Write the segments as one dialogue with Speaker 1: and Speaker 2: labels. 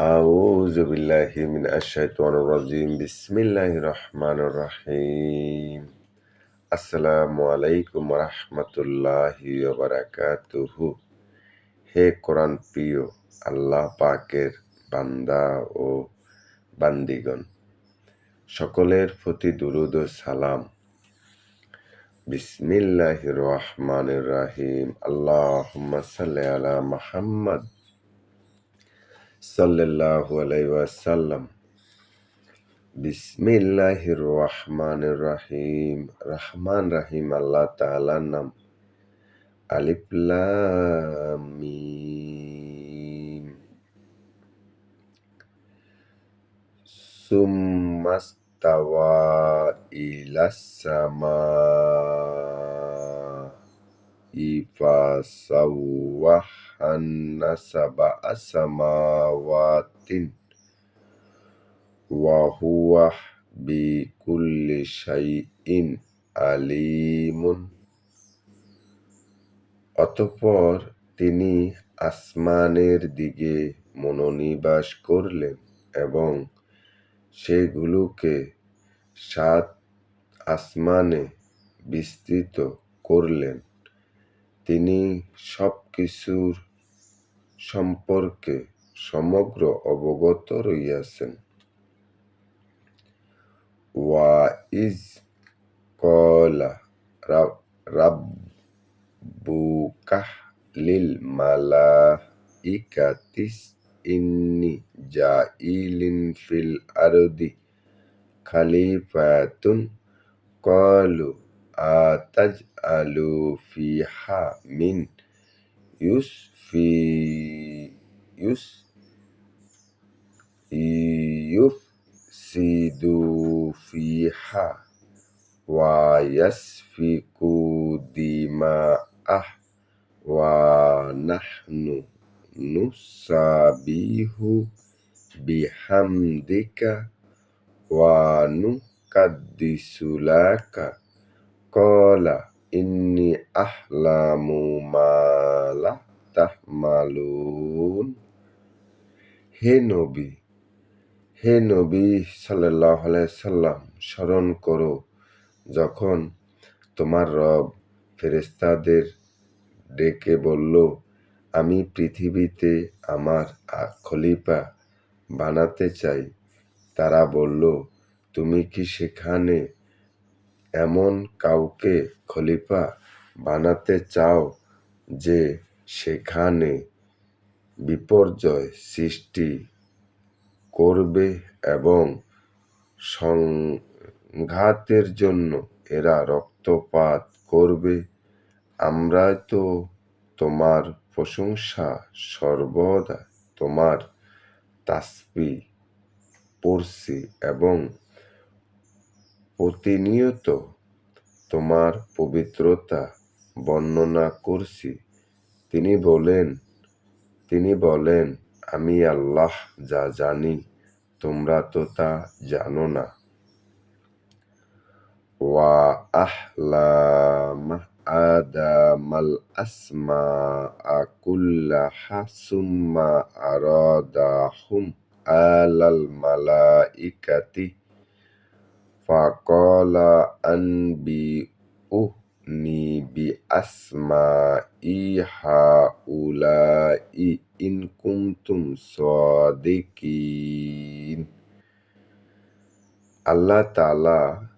Speaker 1: أعوذ بالله من الشيطان الرجيم بسم الله الرحمن الرحيم আসসালামু আলাইকুম রহমতুল্লাহি বারাকাতুহু হে কোরআন প্রিয় আল্লাহ পাকের বান্দা ও বান্দিগণ সকলের প্রতি দুরুদ ও সালাম বিসমিল্লাহ রহমান রাহিম আল্লাহ সাল্লি আলা মাহাম্মদ সাল্লাল্লাহু আলাইহি ওয়াসাল্লাম বিসমিল্লাহির রহমানির রহিম রহমান রহিম আল্লাহ তাআলার নাম আলিফ লাম মিম সুম্মাস্তাওয়া ইলাস সামাই সাবআ সামাওয়াতিন ওয়াহুয়া বিকুল্লি শাইইন আলিমুন অতঃপর তিনি আসমানের দিকে মনোনিবাস করলেন এবং সেগুলোকে সাত আসমানে বিস্তৃত করলেন। তিনি সব কিছুর সম্পর্কে সমগ্র অবগত রইয়াছেন। ওয়াইজ কলা রাব্বুকা লিল মালা মালাইকাতিস ইন্নি জাইলিন ফিল আরদি খালিফাতুন। কলু أتجعل فيها من يفسد فيها ويسفك دماءه ونحن نسابيه بحمدك ونقدس لك কলা ইন্নি আহলামু মা লা তাহমালুন হে নবী হে নবী সাল্লাহ সাল্লাম স্মরণ করো, যখন তোমার রব ফেরেস্তাদের ডেকে বলল, আমি পৃথিবীতে আমার খলিফা বানাতে চাই, তারা বলল, তুমি কি সেখানে এমন কাউকে খলিফা বানাতে চাও যে সেখানে বিপর্যয় সৃষ্টি করবে এবং সংঘাতের জন্য এরা রক্তপাত করবে? আমরা তো তোমার প্রশংসা, সর্বদা তোমার তাসবি পড়ছি এবং প্রতিনিয়ত তোমার পবিত্রতা বর্ণনা করছি। তিনি বলেন তিনি বলেন, আমি আল্লাহ যা জানি, তোমরা তো তা জানো না। ওয়া আহলামা আদামাল আসমা আকুল্লাহা সুম্মা আরাদাহুম আলাল মালাইকাতি ফাকালা আনবিউনি বিআসমাই হাউলাই ইন কুনতুম সাদিকিন আল্লাহ তাআলা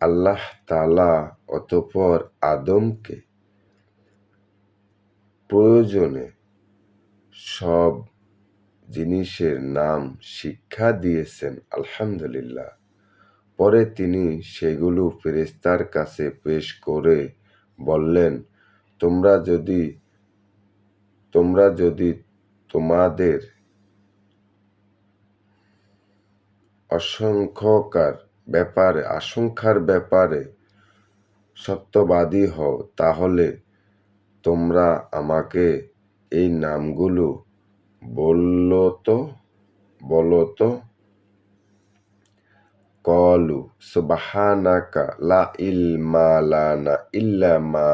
Speaker 1: আল্লাহ তাআলা অতঃপর আদমকে প্রয়োজনে সব জিনিসের নাম শিক্ষা দিয়েছেন, আলহামদুলিল্লাহ। পরে তিনি সেগুলো ফেরেস্তার কাছে পেশ করে বললেন, তোমরা যদি তোমরা যদি তোমাদের অসংখ্যকার ব্যাপারে, আশঙ্কার ব্যাপারে সত্যবাদী হও, তাহলে তোমরা আমাকে এই নামগুলো বলল তো, বলো তো কলু সুবহানাকা লা ইলমা লানা ইল্লা মা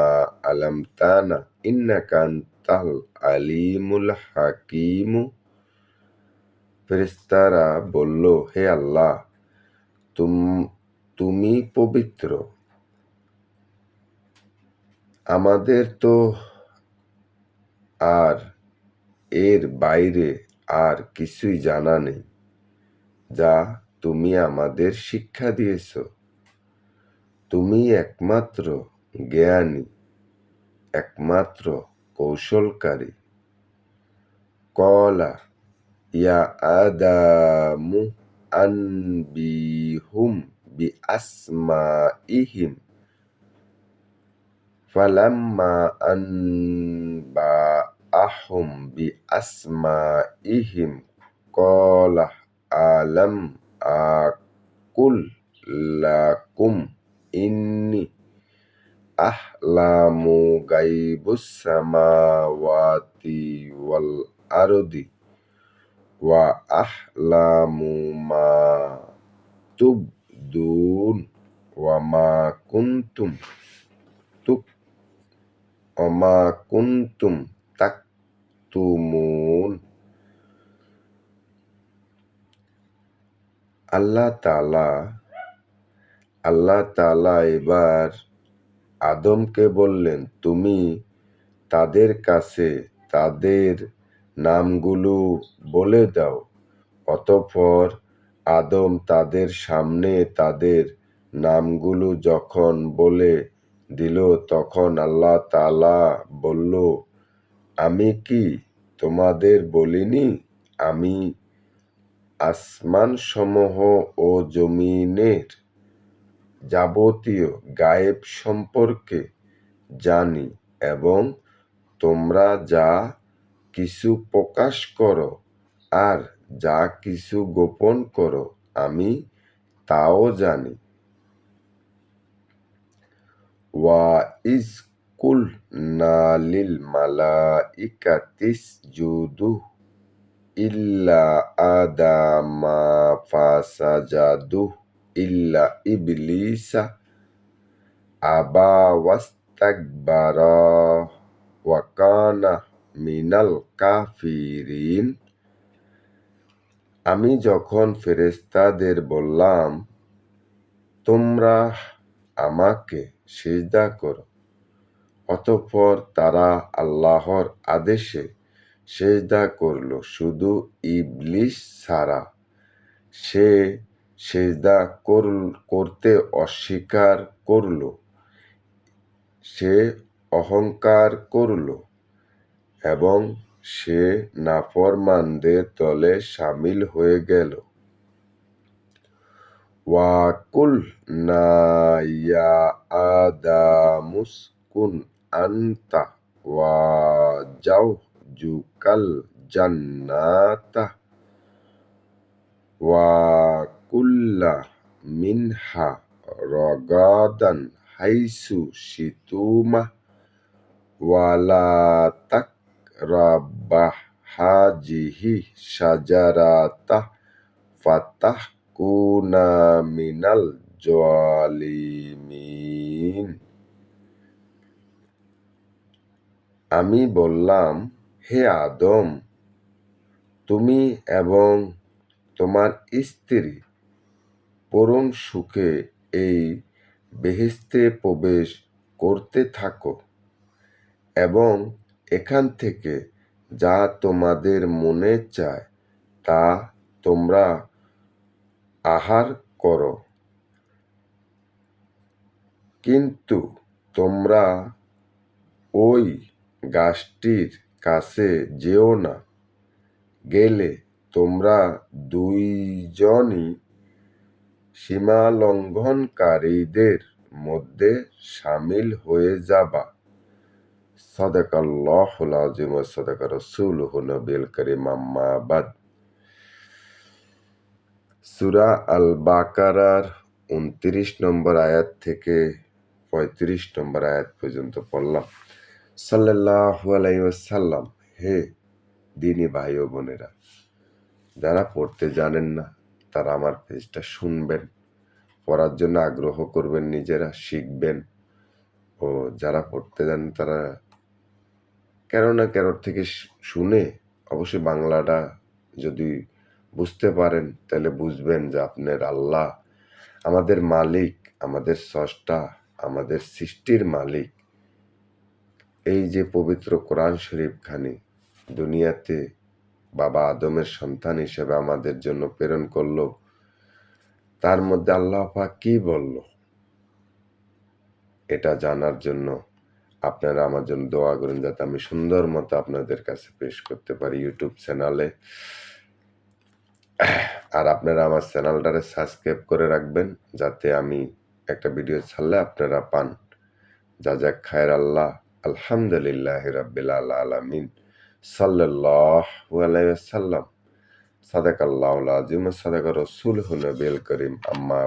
Speaker 1: আলামতানা ইন্নাকা আনতাল আলিমুল হাকিমু ফেরেশতারা বলল, হে আল্লাহ, তুম, তুমি পবিত্র। আমাদের তো আর এর বাইরে আর কিছুই জানা নেই, যা তুমি আমাদের শিক্ষা দিয়েছ। তুমি একমাত্র জ্ঞানী, একমাত্র কৌশলকারী। কলা ইয়া আদামু আনবিহুম বি আসমা ইহিম ফালাম্মা আনবাআহুম বি আসমা ইহিম কলা আলাম akul lakum ini, ahlamu gaibus samawati wal ardi wa ahlamu ma tubdun wa ma kuntum tuk wa ma kuntum taktumun. আল্লাহ তালা আল্লাহ তালা এবার আদমকে বললেন, তুমি তাদের কাছে তাদের নামগুলো বলে দাও। অতঃপর আদম তাদের সামনে তাদের নামগুলো যখন বলে দিল, তখন আল্লাহ তালা বলল, আমি কি তোমাদের বলিনি? আমি আসমানসমূহ ও জমিনের যাবতীয় গায়েব সম্পর্কে জানি এবং তোমরা যা কিছু প্রকাশ করো আর যা কিছু গোপন করো, আমি তাও জানি। ওয়া ইজ কুলনা লিল মালাইকাতিসজুদু ইল্লা আদামা ফাসাজাদু ইল্লা ইবলিসা আবা ওয়াস্তাকবারা ওয়া মিনাল কাফিরিন আমি যখন ফেরেশতাদের বললাম, তোমরা আমাকে সিজদা করো, অতঃপর তারা আল্লাহর আদেশে সেজদা করল, শুধু ইবলিস ছাড়া সে সেজদা করতে অস্বীকার করল, সে অহংকার করল এবং সে নাফরমানদের দলে সামিল হয়ে গেল। ওয়াকুল কুলনা ইয়া আদামুসকুন আনতা, ওয়া জাওজুকাল জান্নাতা ওয়া কুল্লা মিনহা রগাদান হাইসু শিতুমা ওয়ালা তাকরাবাহ হাজিহি শাজারাতা ফাতাহকুনা মিনাল জালিমিন আমি বললাম হে আদম, তুমি এবং তোমার স্ত্রী পরম সুখে এই বেহেশতে প্রবেশ করতে থাকো এবং এখান থেকে যা তোমাদের মনে চায় তা তোমরা আহার করো। কিন্তু তোমরা ওই গাছটির কাছে যেও না। গেলে তোমরা দুইজনই সীমালঙ্ঘনকারীদের মধ্যে সামিল হয়ে যাবা। সদাকাল্লাহুল আজিম ওয়া সদাকা রাসূলুহু নবিয়ুল কারীম। আম্মা বাদ। সূরা আল বাকারার 29 নম্বর আয়াত থেকে 35 নম্বর আয়াত পর্যন্ত পড়লাম। ওয়াসাল্লাম, হে দিনী ভাই ও বোনেরা, যারা পড়তে জানেন না, তারা আমার পেজটা শুনবেন, পড়ার জন্য আগ্রহ করবেন, নিজেরা শিখবেন। ও যারা পড়তে জানেন তারা কেন না কেন থেকে শুনে অবশ্যই বাংলাটা যদি বুঝতে পারেন, তাহলে বুঝবেন যে আপনার আল্লাহ আমাদের মালিক, আমাদের স্রষ্টা, আমাদের সৃষ্টির মালিক। এই যে পবিত্র কোরআন শরীফখানি দুনিয়াতে বাবা আদমের সন্তান হিসেবে আমাদের জন্য প্রেরণ করল, তার মধ্যে আল্লাহ পাক কি বলল? এটা জানার জন্য আপনারা আমার জন্য দোয়া করেন যাতে আমি সুন্দর মতো আপনাদের কাছে পেশ করতে পারি ইউটিউব চ্যানেলে। আর আপনারা আমার চ্যানেলটারে সাবস্ক্রাইব করে রাখবেন যাতে আমি একটা ভিডিও ছাড়লে আপনারা পান। যা যাক খায়ের আল্লাহ আলহামদুলিল্লাহ রাব্বিল আলমিন সাল্লাল্লাহু আলাইহি ওয়াসাল্লাম। সাদাক আল্লাহুল আযীম সাদাক রাসূলুহু নবিল করিম, আম্মা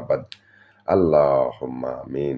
Speaker 1: আল্লাহ আমিন।